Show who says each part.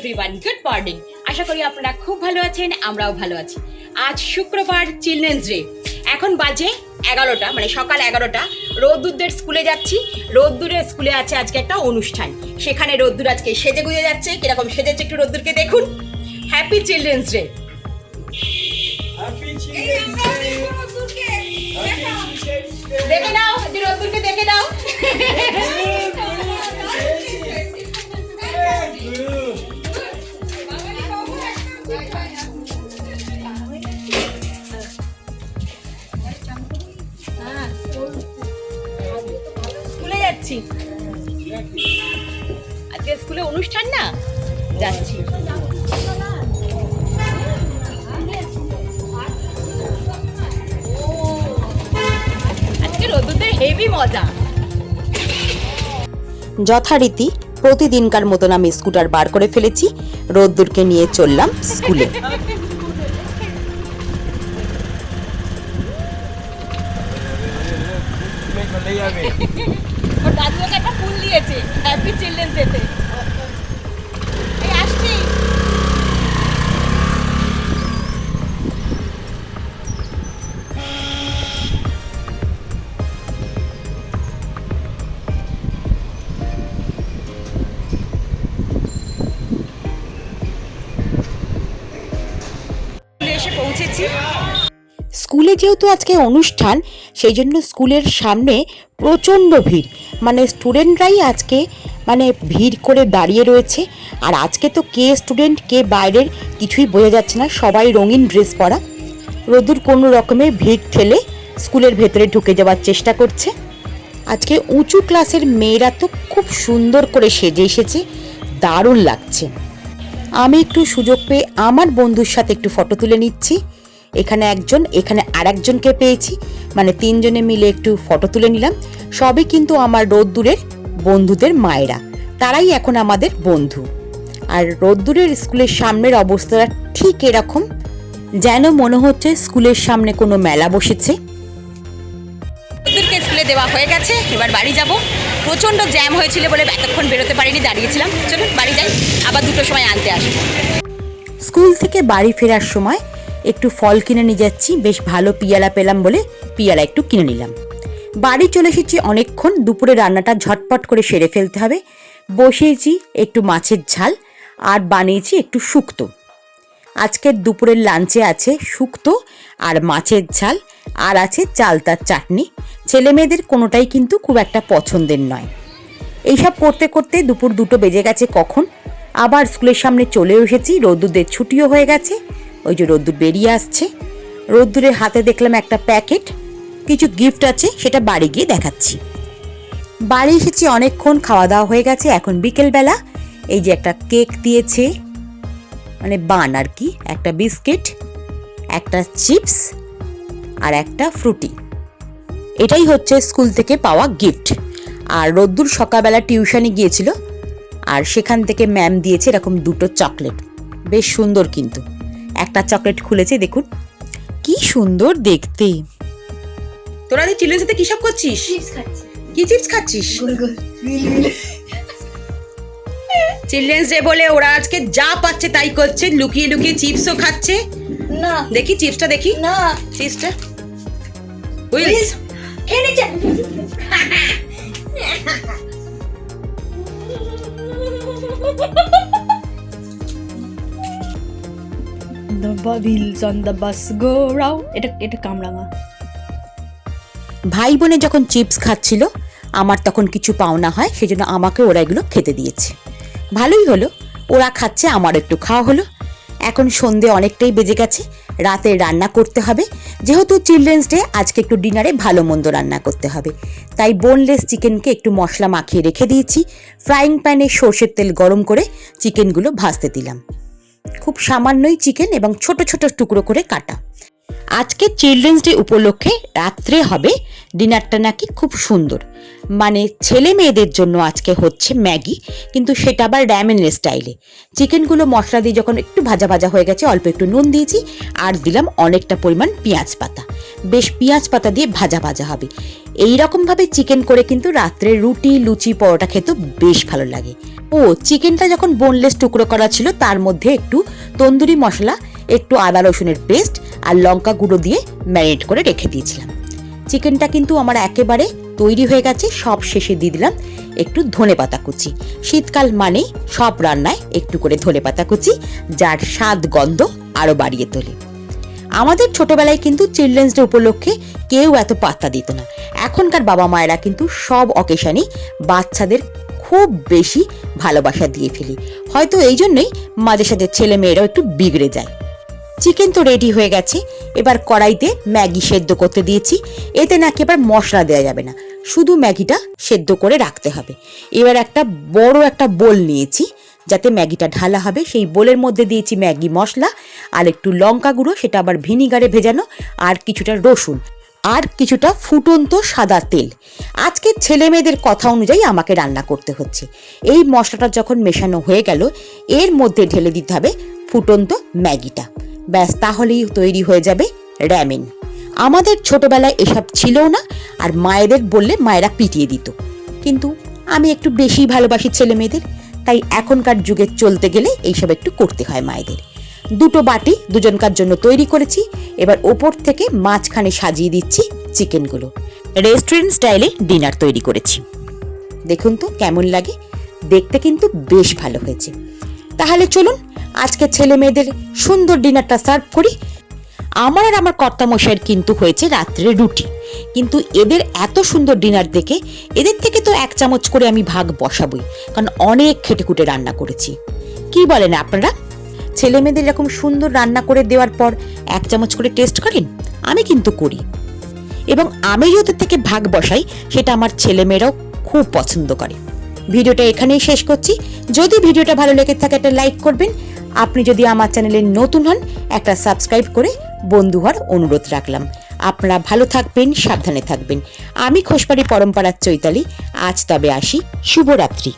Speaker 1: Everyone good morning আশা করি আপনারা খুব ভালো আছেন আমরাও ভালো আছি। আজ শুক্রবার চিলড্রেন্স ডে এখন বাজে এগারোটা মানে সকাল এগারোটা। রোদ্দুরদের স্কুলে যাচ্ছি। রোদ্দুরের স্কুলে আছে আজকে একটা অনুষ্ঠান। সেখানে রোদ্দুর আজকে সেজে গুজে যাচ্ছে। কীরকম সেজেছে একটু রোদ্দুরকে দেখুন। Happy children's day! দেখে নাও। রোদ্দুরকে দেখে যাচ্ছি। আজকে স্কুলে অনুষ্ঠান না? যাচ্ছি। আজকে রোদ্দুরদের হেভি মজা।
Speaker 2: যথারীতি প্রতিদিনকার মতন আমি স্কুটার বার করে ফেলেছি রোদ্দুরকে নিয়ে চললাম স্কুলে।
Speaker 3: যাবে
Speaker 1: ওর দাদু ওকে একটা ফুল দিয়েছে হ্যাপি চিলড্রেন্স ডেতে স্কুলে
Speaker 2: যেহেতু আজকে অনুষ্ঠান, সেই জন্য স্কুলের সামনে প্রচণ্ড ভিড়। মানে স্টুডেন্টরাই আজকে মানে ভিড় করে দাঁড়িয়ে রয়েছে। আর আজকে তো কে স্টুডেন্ট, কে বাইরের কিছুই বোঝা যাচ্ছে না। সবাই রঙিন ড্রেস পরা। রোদুর কোনো রকমের ভিড় ঠেলে স্কুলের ভেতরে ঢুকে যাওয়ার চেষ্টা করছে। আজকে উঁচু ক্লাসের মেয়েরা তো খুব সুন্দর করে সেজে এসেছে। দারুণ লাগছে। আমি একটু সুযোগ পেয়ে আমার বন্ধুর সাথে একটু ফটো তুলে নিচ্ছি। এখানে একজন, এখানে আর একজনকে পেয়েছি। মানে তিনজনে মিলে একটু ফটো তুলে নিলাম। সবই কিন্তু আমার রোদ্দুরের বন্ধুদের মায়েরা। তারাই এখন আমাদের বন্ধু। আর রোদ্দুরের স্কুলের সামনের অবস্থাটা ঠিক এরকম, যেন মনে হচ্ছে স্কুলের সামনে কোনো মেলা বসেছে।
Speaker 1: স্কুলে দেওয়া হয়ে গেছে, এবার বাড়ি যাব। প্রচণ্ড জ্যাম হয়েছিল বলে এতক্ষণ বেরোতে পারিনি, দাঁড়িয়েছিলাম। বাড়ি যাই, আবার দুটো সময় আনতে আসব।
Speaker 2: স্কুল থেকে বাড়ি ফেরার সময় একটু ফল কিনে নিয়ে যাচ্ছি, বেশ ভালো পিয়ালা পেলাম বলে পিয়ালা একটু কিনে নিলাম। বাড়ি চলে এসেছি অনেকক্ষণ, দুপুরে রান্নাটা ঝটপট করে সেরে ফেলতে হবে। বসিয়েছি একটু মাছের ঝাল আর বানিয়েছি একটু শুক্তো। আজকের দুপুরের লাঞ্চে আছে শুক্তো আর মাছের ঝাল আর আছে চালতার চাটনি। ছেলে মেয়েদের কোনোটাই কিন্তু খুব একটা পছন্দের নয়। এইসব করতে করতে দুপুর দুটো বেজে গেছে কখন? আবার স্কুলের সামনে চলে এসেছি রোদ্দুরদের ছুটিও হয়ে গেছে। ওই যে রোদ্দুর বেরিয়ে আসছে। রোদ্দুরের হাতে দেখলাম একটা প্যাকেট, কিছু গিফট আছে, সেটা বাড়ি গিয়ে দেখাচ্ছি। বাড়ি এসেছি, অনেকক্ষণ খাওয়া দাওয়া হয়ে গেছে, এখন বিকেলবেলা। এই যে একটা কেক দিয়েছে মানে বান আর কি, একটা বিস্কিট, একটা চিপস আর একটা ফ্রুটি। এটাই হচ্ছে স্কুল থেকে পাওয়া গিফট আর রোদ্দুর সকালবেলা টিউশনে গিয়েছিল, আর সেখান থেকে ম্যাম দিয়েছে এরকম দুটো চকলেট। বেশ সুন্দর কিন্তু। একটা চকলেট খুলেছে দেখুন। কি সুন্দর দেখতে। তোরা যে চিলের সাথে কি সব করছিস? কি চিপস খাচ্ছিস? চিলড্রেন্স ডে বলে ওরা আজকে যা পাচ্ছে তাই করছে লুকিয়ে লুকিয়ে চিপসও খাচ্ছে।
Speaker 4: না।
Speaker 2: দেখি চিপসটা দেখি।
Speaker 4: না।
Speaker 2: চিপসটা। উইলস
Speaker 4: খেয়ে নিচ্ছে
Speaker 5: wheels on the bus go round. এটা এটা কামরাঙা।
Speaker 2: ভাই বোনে যখন চিপস খাচ্ছিল, আমার তখন কিছু পাওনা হয়, সেজন্য আমাকে ওরা এগুলো খেতে দিয়েছে। ভালোই হলো, ওরা খাচ্ছে, আমার একটু খাওয়া হলো। এখন সন্ধে অনেকটাই বেজে গেছে, রাতে রান্না করতে হবে। যেহেতু চিলড্রেন্স ডে, আজকে একটু ডিনারে ভালো মন্দ রান্না করতে হবে। তাই বোনলেস চিকেনকে একটু মশলা মাখিয়ে রেখে দিয়েছি। ফ্রাইং প্যানে সর্ষের তেল গরম করে চিকেনগুলো ভাজতে দিলাম। খুব সামান্যই চিকেন এবং ছোট ছোট টুকরো করে কাটা। আজকে চিলড্রেন্স ডে উপলক্ষে রাত্রে হবে ডিনারটা নাকি খুব সুন্দর। মানে ছেলে মেয়েদের জন্য আজকে হচ্ছে ম্যাগি, কিন্তু সেটা আবার র্যামেনের স্টাইলে চিকেনগুলো মশলা দিয়ে যখন একটু ভাজা ভাজা হয়ে গেছে, অল্প একটু নুন দিয়েছি আর দিলাম অনেকটা পরিমাণ পেঁয়াজ পাতা। বেশ পেঁয়াজ পাতা দিয়ে ভাজা ভাজা হবে। এই রকমভাবে চিকেন করে কিন্তু রাত্রে রুটি, লুচি, পরোটা খেতে বেশ ভালো লাগে। ও চিকেনটা যখন বোনলেস টুকরো করা ছিল, তার মধ্যে একটু তন্দুরি মশলা, একটু আদা রসুনের পেস্ট আর লঙ্কা গুঁড়ো দিয়ে ম্যারিনেট করে রেখে দিয়েছিলাম। চিকেনটা কিন্তু আমার একেবারে তৈরি হয়ে গেছে, সব শেষে দিয়ে দিলাম একটু ধনে পাতা কুচি। শীতকাল মানে সব রান্নায় একটু করে ধনে পাতা কুচি, যার স্বাদ গন্ধ আরও বাড়িয়ে তোলে। আমাদের ছোটবেলায় কিন্তু চিলড্রেন্স ডে উপলক্ষে কেউ এত পাত্তা দিত না। এখনকার বাবা মায়েরা কিন্তু সব অকেশানেই বাচ্চাদের খুব বেশি ভালোবাসা দিয়ে ফেলি। হয়তো এই জন্যই মাঝে সাথে ছেলে মেয়েরাও একটু বিগড়ে যায়। চিকেন তো রেডি হয়ে গেছে। এবার কড়াইতে ম্যাগি সেদ্ধ করতে দিয়েছি। এতে নাকি এবার মশলা দেওয়া যাবে না। শুধু ম্যাগিটা সেদ্ধ করে রাখতে হবে। এবার একটা বড় একটা বোল নিয়েছি, যাতে ম্যাগিটা ঢালা হবে। সেই বোলের মধ্যে দিয়েছি ম্যাগি মশলা, আর একটু লঙ্কা গুঁড়ো, সেটা আবার ভিনিগারে ভেজানো, আর কিছুটা রসুন। আর কিছুটা ফুটন্ত সাদা তেল। আজকে ছেলে মেয়েদের কথা অনুযায়ী আমাকে রান্না করতে হচ্ছে। এই মশলাটা যখন মেশানো হয়ে গেল, এর মধ্যে ঢেলে দিতে হবে ফুটন্ত ম্যাগিটা। ব্যাস, তাহলেই তৈরি হয়ে যাবে র্যামেন। আমাদের ছোটবেলায় এসব ছিলও না, আর মায়েদের বললে মায়েরা পিটিয়ে দিত। কিন্তু আমি একটু বেশি ভালোবাসি ছেলে মেয়েদের তাই এখনকার যুগে চলতে গেলে এইসব একটু করতে হয় মায়েদের। দুটো বাটি দুজনকার জন্য তৈরি করেছি। এবার ওপর থেকে মাঝখানে সাজিয়ে দিচ্ছি চিকেনগুলো। রেস্টুরেন্ট স্টাইলে ডিনার তৈরি করেছি। দেখুন তো কেমন লাগে। দেখতে কিন্তু বেশ ভালো হয়েছে। তাহলে চলুন, আজকে ছেলে মেয়েদের সুন্দর ডিনারটা সার্ভ করি। আমার আর আমার কর্তামশাইয়ের কিন্তু হয়েছে রাত্রে রুটি। কিন্তু এদের এত সুন্দর ডিনার দেখে এদের থেকে তো এক চামচ করে আমি ভাগ বসাবই। কারণ অনেক খেটে খুঁটে রান্না করেছি। কি বলেন আপনারা? ছেলে মেয়েদের এরকম সুন্দর রান্না করে দেওয়ার পর এক চামচ করে টেস্ট করেন? আমি কিন্তু করি। এবং আমি যে ওদের থেকে ভাগ বসাই, সেটা আমার ছেলেমেয়েরাও খুব পছন্দ করে। ভিডিওটা এখানেই শেষ করছি। যদি ভিডিওটা ভালো লেগে থাকে, একটা লাইক করবেন। আপনি যদি আমার চ্যানেলে নতুন হন, একটা সাবস্ক্রাইব করে বন্ধু হওয়ার অনুরোধ রাখলাম। আপনারা ভালো থাকবেন, সাবধানে থাকবেন। আমি খোসবাড়ি পরম্পরার চৈতালি। আজ তবে আসি। শুভরাত্রি।